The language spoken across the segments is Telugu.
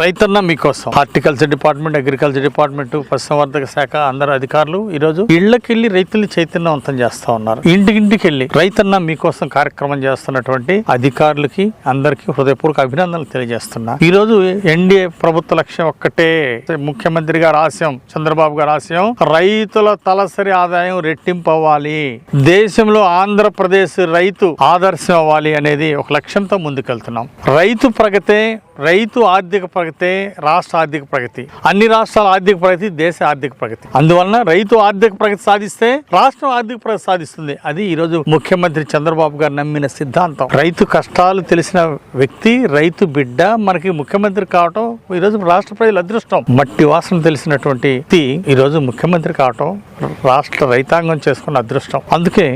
రైతన్న మీకోసం. హార్టికల్చర్ డిపార్ట్మెంట్ అగ్రికల్చర్ డిపార్ట్మెంట్ పశుసంవర్ధక శాఖ అందరు అధికారులు ఈరోజు ఇళ్ళకెళ్ళి రైతుల్ని చైతన్యవంతం చేస్తూ ఉన్నారు. ఇంటికింటికి వెళ్ళి రైతన్న మీకోసం కార్యక్రమం చేస్తున్నటువంటి అధికారులకి అందరికీ హృదయపూర్వక అభినందనలు తెలియజేస్తున్నా. ఈ రోజు ఎన్డీఏ ప్రభుత్వ లక్ష్యం ఒక్కటే. ముఖ్యమంత్రి గారు ఆశయం చంద్రబాబు గారు ఆశయం రైతుల తలసరి ఆదాయం రెట్టింపు అవ్వాలి. దేశంలో ఆంధ్రప్రదేశ్ రైతు ఆదర్శం అవ్వాలి అనేది ఒక లక్ష్యంతో ముందుకెళ్తున్నాం. రైతు ప్రగతే రైతు ఆర్థిక ప్రగతి రాష్ట్ర ఆర్థిక ప్రగతి. అన్ని రాష్ట్రాల ఆర్థిక ప్రగతి దేశ ఆర్థిక ప్రగతి. అందువలన రైతు ఆర్థిక ప్రగతి సాధిస్తే రాష్ట్రం ఆర్థిక ప్రగతి సాధిస్తుంది. అది ఈ రోజు ముఖ్యమంత్రి చంద్రబాబు గారు నమ్మిన సిద్ధాంతం. రైతు కష్టాలు తెలిసిన వ్యక్తి రైతు బిడ్డ మనకి ముఖ్యమంత్రి కావటం ఈ రోజు రాష్ట్ర ప్రజల అదృష్టం. మట్టి వాసన తెలిసినటువంటి వ్యక్తి ఈరోజు ముఖ్యమంత్రి కావటం రాష్ట్ర రైతాంగం చేసుకున్న అదృష్టం. అందుకే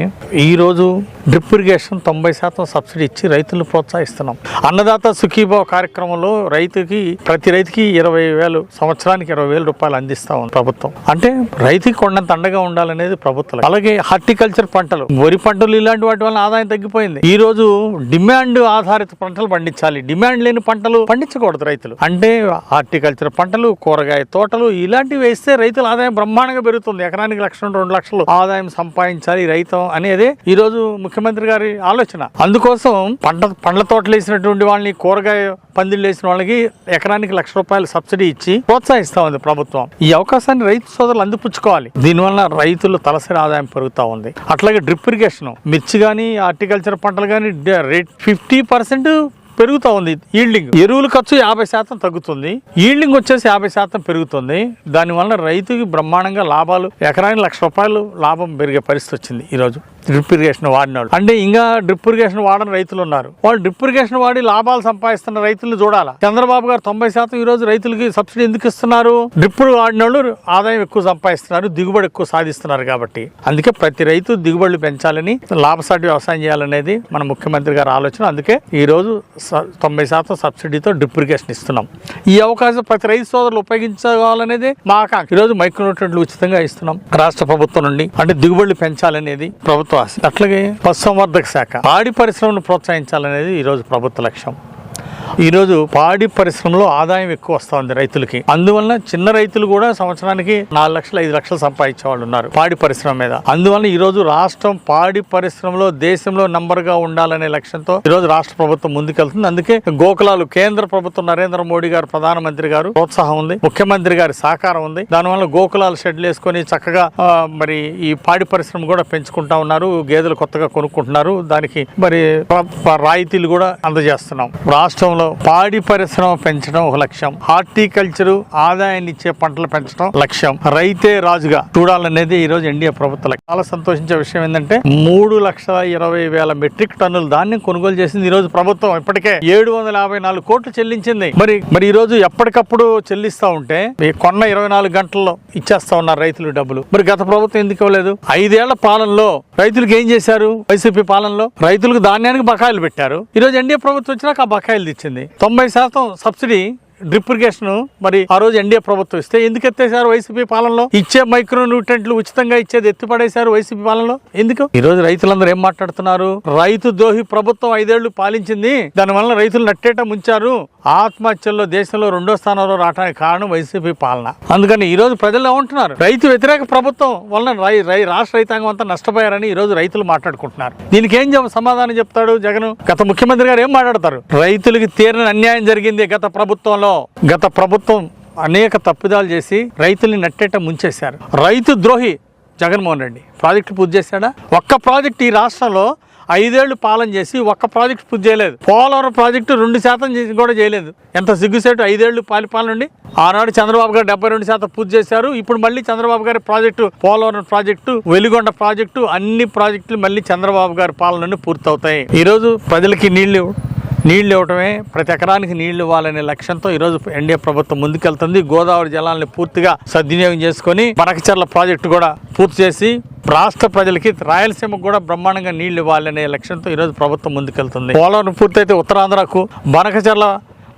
ఈరోజు డ్రిప్ ఇరిగేషన్ తొంభై శాతం సబ్సిడీ ఇచ్చి రైతులను ప్రోత్సహిస్తున్నాం. అన్నదాత సుఖీభావ కార్యక్రమంలో రైతుకి ప్రతి రైతుకి ఇరవై వేలు సంవత్సరానికి ఇరవై వేల రూపాయలు అందిస్తా ఉంది ప్రభుత్వం. అంటే రైతుకి కొండంత అండగా ఉండాలనేది ప్రభుత్వం. అలాగే హార్టికల్చర్ పంటలు వరి పంటలు ఇలాంటి వాటి వల్ల ఆదాయం తగ్గిపోయింది. ఈ రోజు డిమాండ్ ఆధారిత పంటలు పండించాలి. డిమాండ్ లేని పంటలు పండించకూడదు రైతులు. అంటే హార్టికల్చర్ పంటలు కూరగాయ తోటలు ఇలాంటివి వేస్తే రైతుల ఆదాయం బ్రహ్మాండంగా పెరుగుతుంది. ఎకరానికి లక్ష రెండు లక్షలు ఆదాయం సంపాదించాలి రైతం అనేది ఈ రోజు ముఖ్యమంత్రి గారి ఆలోచన. అందుకోసం పంట పండ్ల తోటలు వేసినటువంటి వాళ్ళని కూరగాయ పందిళ్ళు వేసిన వాళ్ళకి ఎకరానికి లక్ష రూపాయలు సబ్సిడీ ఇచ్చి ప్రోత్సహిస్తా ఉంది ప్రభుత్వం. ఈ అవకాశాన్ని రైతు సోదరులు అందిపుచ్చుకోవాలి. దీనివల్ల రైతులు తలసరి ఆదాయం పెరుగుతూ ఉంది. అట్లాగే డ్రిప్ ఇరిగేషన్ మిర్చి కానీ హార్టికల్చర్ పంటలు కానీ రేట్ ఫిఫ్టీ పర్సెంట్ పెరుగుతూ ఉంది. ఈల్డింగ్ ఎరువుల ఖర్చు యాభై శాతం తగ్గుతుంది. ఈల్డింగ్ వచ్చేసి యాభై శాతం పెరుగుతుంది. దానివల్ల రైతుకి బ్రహ్మాండంగా లాభాలు ఎకరానికి లక్ష రూపాయలు లాభం పెరిగే పరిస్థితి వచ్చింది ఈరోజు. డ్రిప్ ఇరిగేషన్ వాడిన వాళ్ళు అంటే ఇంకా డ్రిప్ ఇరిగేషన్ వాడని రైతులు ఉన్నారు వాళ్ళు డ్రిప్ ఇరిగేషన్ వాడి లాభాలు సంపాదిస్తున్న రైతులను చూడాలా? చంద్రబాబు గారు తొంభై శాతం ఈ రోజు రైతులకి సబ్సిడీ ఎందుకు ఇస్తున్నారు? డ్రిప్ వాడిన వాళ్ళు ఆదాయం ఎక్కువ సంపాదిస్తున్నారు దిగుబడి ఎక్కువ సాధిస్తున్నారు కాబట్టి. అందుకే ప్రతి రైతు దిగుబడులు పెంచాలని లాభసాటి వ్యవసాయం చేయాలనేది మన ముఖ్యమంత్రి గారి ఆలోచన. అందుకే ఈ రోజు స- తొంభై శాతం సబ్సిడీతో డ్రిప్ ఇరిగేషన్ ఇస్తున్నాం. ఈ అవకాశం ప్రతి రైతు సోదరులు ఉపయోగించుకోవాలనేది మా ఆకాంక్ష. ఈ రోజు మైక్రోన్యూట్రెంట్లు ఉచితంగా ఇస్తున్నాం. రాష్ట్ర ప్రభుత్వం నుండి అంటే దిగుబడులు పెంచాలనేది ప్రభుత్వం ఆశ అట్లాగే పశుసంవర్ధక శాఖ. పాడి పరిశ్రమను ప్రోత్సహించాలనేది ఈ రోజు ప్రభుత్వ లక్ష్యం. ఈరోజు పాడి పరిశ్రమలో ఆదాయం ఎక్కువ వస్తుంది రైతులకి. అందువలన చిన్న రైతులు కూడా సంవత్సరానికి నాలుగు లక్షలు ఐదు లక్షలు సంపాదించే వాళ్ళు ఉన్నారు పాడి పరిశ్రమ మీద. అందువలన ఈరోజు రాష్ట్రం పాడి పరిశ్రమలో దేశంలో నంబర్గా ఉండాలనే లక్ష్యంతో ఈరోజు రాష్ట్ర ప్రభుత్వం ముందుకెళ్తుంది. అందుకే గోకులాలు కేంద్ర ప్రభుత్వం నరేంద్ర మోడీ గారు ప్రధానమంత్రి గారు ప్రోత్సాహం ఉంది ముఖ్యమంత్రి గారి సహకారం ఉంది. దానివల్ల గోకులాలు షెడ్లు వేసుకొని చక్కగా మరి ఈ పాడి పరిశ్రమ కూడా పెంచుకుంటా ఉన్నారు గేదెలు కొత్తగా కొనుక్కుంటున్నారు. దానికి మరి రాయితీలు కూడా అందజేస్తున్నాం. రాష్ట్రంలో పాడి పరిశ్రమ పెంచడం ఒక లక్ష్యం. హార్టికల్చర్ ఆదాయాన్ని ఇచ్చే పంటలు పెంచడం లక్ష్యం. రైతే రాజుగా చూడాలనేది ఈ రోజు ఎన్డీఏ ప్రభుత్వ చాలా సంతోషించే విషయం ఏంటంటే మూడు లక్షల ఇరవై వేల మెట్రిక్ టన్నుల ధాన్యం కొనుగోలు చేసింది ఈ రోజు ప్రభుత్వం. ఇప్పటికే ఏడు వందల యాభై నాలుగు కోట్లు చెల్లించింది. మరి మరి ఈ రోజు ఎప్పటికప్పుడు చెల్లిస్తా ఉంటే కొన్న ఇరవై నాలుగు గంటల్లో ఇచ్చేస్తా ఉన్నారు రైతులు డబ్బులు. మరి గత ప్రభుత్వం ఎందుకు ఇవ్వలేదు? ఐదేళ్ళ పాలనలో రైతులకు ఏం చేశారు? వైసీపీ పాలనలో రైతులకు ధాన్యానికి బకాయిలు పెట్టారు. ఈ రోజు ఎన్డీఏ ప్రభుత్వం వచ్చినాక ఆ బకాయిలు తెచ్చింది. తొంభై శాతం సబ్సిడీ డ్రిప్ ఇరిగేషన్ మరి ఆ రోజు ఎన్డీఏ ప్రభుత్వం ఇస్తే ఎందుకు ఎత్తేసారు వైసీపీ పాలనలో? ఇచ్చే మైక్రో న్యూట్రెంట్లు ఉచితంగా ఇచ్చేది ఎత్తిపడేశారు వైసీపీ పాలనలో? ఎందుకు? ఈ రోజు రైతులందరూ ఏం మాట్లాడుతున్నారు? రైతు ద్రోహి ప్రభుత్వం ఐదేళ్ళు పాలించింది దానివల్ల రైతులు నట్టేట ముంచారు. ఆత్మహత్యల్లో దేశంలో రెండో స్థానంలో రావడానికి కారణం వైసీపీ పాలన. అందుకని ఈ రోజు ప్రజలు ఏమంటున్నారు రైతు వ్యతిరేక ప్రభుత్వం వలన రై రాష్ట్ర రైతాంగం అంతా నష్టపోయారని ఈ రోజు రైతులు మాట్లాడుకుంటున్నారు. దీనికి ఏం సమాధానం చెప్తాడు జగన్? గత ముఖ్యమంత్రి గారు ఏం మాట్లాడతారు? రైతులకి తీరని అన్యాయం జరిగింది గత ప్రభుత్వంలో. గత ప్రభుత్వం అనేక తప్పిదాలు చేసి రైతుల్ని నట్టేట ముంచేశారు. రైతు ద్రోహి జగన్మోహన్ రెడ్డి. ప్రాజెక్టు పూర్తి చేశాడా? ఒక్క ప్రాజెక్ట్ ఈ రాష్ట్రంలో ఐదేళ్ళు పాలన చేసి ఒక్క ప్రాజెక్ట్ పూర్తి చేయలేదు. పోలవరం ప్రాజెక్టు రెండు శాతం కూడా చేయలేదు. ఎంత సిగ్గుసేటు ఐదేళ్ళు పాలిపాలన నుండి ఆనాడు చంద్రబాబు గారు డెబ్బై రెండు శాతం పూర్తి చేశారు. ఇప్పుడు మళ్ళీ చంద్రబాబు గారి project Polavaram project Veligonda project అన్ని ప్రాజెక్టులు మళ్ళీ చంద్రబాబు గారి పాలన నుండి పూర్తవుతాయి. ఈరోజు ప్రజలకి నీళ్ళు నీళ్ళు ఇవ్వటమే ప్రతి ఎకరానికి నీళ్ళు ఇవ్వాలనే లక్ష్యంతో ఈరోజు ఎన్డీఏ ప్రభుత్వం ముందుకెళ్తుంది. గోదావరి జలాలను పూర్తిగా సద్వినియోగం చేసుకొని బనకచర్ల ప్రాజెక్టు కూడా పూర్తి చేసి రాష్ట్ర ప్రజలకి రాయలసీమకు కూడా బ్రహ్మాండంగా నీళ్ళు ఇవ్వాలనే లక్ష్యంతో ఈరోజు ప్రభుత్వం ముందుకెళ్తుంది. పోలవరం పూర్తయితే ఉత్తరాంధ్రకు బనకచర్ల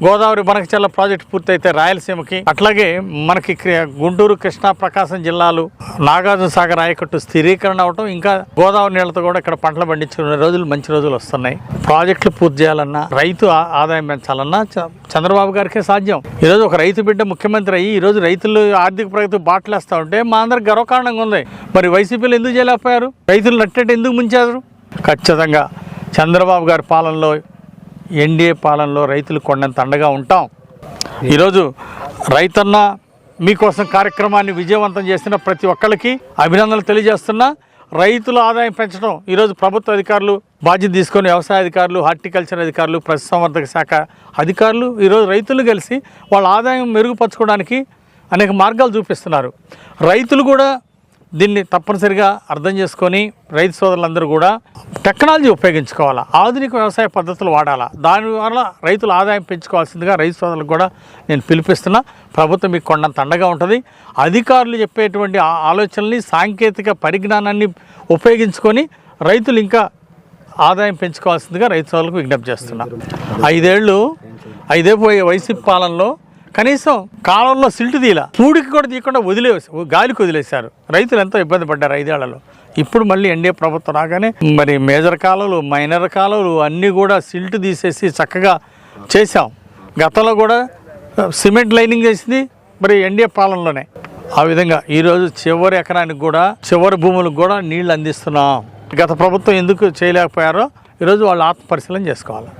గోదావరి బనకచల్ల ప్రాజెక్టు పూర్తయితే రాయలసీమకి. అట్లాగే మనకి గుంటూరు కృష్ణా ప్రకాశం జిల్లాలు నాగార్జున సాగర్ ఆయకట్టు స్థిరీకరణ అవటం ఇంకా గోదావరి నీళ్ళతో కూడా ఇక్కడ పంటలు పండించుకునే రోజులు మంచి రోజులు వస్తున్నాయి. ప్రాజెక్టులు పూర్తి చేయాలన్నా రైతు ఆదాయం పెంచాలన్నా చంద్రబాబు గారికే సాధ్యం. ఈరోజు ఒక రైతు బిడ్డ ముఖ్యమంత్రి అయ్యి ఈరోజు రైతులు ఆర్థిక ప్రగతి బాటలేస్తూ ఉంటే మా అందరికి గర్వకారణంగా ఉంది. మరి వైసీపీలు ఎందుకు చేయలేకపోయారు? రైతులు నట్టేట ఎందుకు ముంచారు? ఖచ్చితంగా చంద్రబాబు గారి పాలనలో ఎన్డీఏ పాలనలో రైతులు కొండంత అండగా ఉంటాం. ఈరోజు రైతన్న మీకోసం కార్యక్రమాన్ని విజయవంతం చేసిన ప్రతి ఒక్కరికి అభినందనలు తెలియజేస్తున్నా రైతుల ఆదాయం పెంచడం ఈరోజు ప్రభుత్వ అధికారులు బాధ్యత తీసుకొని వ్యవసాయ అధికారులు హార్టికల్చర్ అధికారులు పశుసంవర్ధక శాఖ అధికారులు ఈరోజు రైతులు కలిసి వాళ్ళ ఆదాయం మెరుగుపరచుకోవడానికి అనేక మార్గాలు చూపిస్తున్నారు. రైతులు కూడా దీన్ని తప్పనిసరిగా అర్థం చేసుకొని రైతు సోదరులందరూ కూడా టెక్నాలజీ ఉపయోగించుకోవాలా? ఆధునిక వ్యవసాయ పద్ధతులు వాడాలా? దానివల్ల రైతుల ఆదాయం పెంచుకోవాల్సిందిగా రైతు సోదరులకు కూడా నేను పిలిపిస్తున్నా. ప్రభుత్వం మీకు కొండంత అండగా ఉంటుంది. అధికారులు చెప్పేటువంటి ఆలోచనల్ని సాంకేతిక పరిజ్ఞానాన్ని ఉపయోగించుకొని రైతులు ఇంకా ఆదాయం పెంచుకోవాల్సిందిగా రైతు సోదరులకు విజ్ఞప్తి చేస్తున్నా. ఐదేళ్ళు ఐదే పోయే వైసీపీ పాలనలో కనీసం కాలంలో సిల్ట్ తీల పూడికి కూడా తీయకుండా వదిలేసి గాలికి వదిలేశారు. రైతులు ఎంతో ఇబ్బంది పడ్డారు ఐదేళ్ళలో. ఇప్పుడు మళ్ళీ ఎన్డీఏ ప్రభుత్వం రాగానే మరి మేజర్ కాలువలు మైనర్ కాలువలు అన్నీ కూడా సిల్ట్ తీసేసి చక్కగా చేశాం. గతంలో కూడా సిమెంట్ లైనింగ్ చేసింది మరి ఎన్డీఏ పాలనలోనే. ఆ విధంగా ఈరోజు చివరి ఎకరానికి కూడా చివరి భూములకు కూడా నీళ్ళు అందిస్తున్నాం. గత ప్రభుత్వం ఎందుకు చేయలేకపోయారో ఈరోజు వాళ్ళు ఆత్మ పరిశీలన చేసుకోవాలి.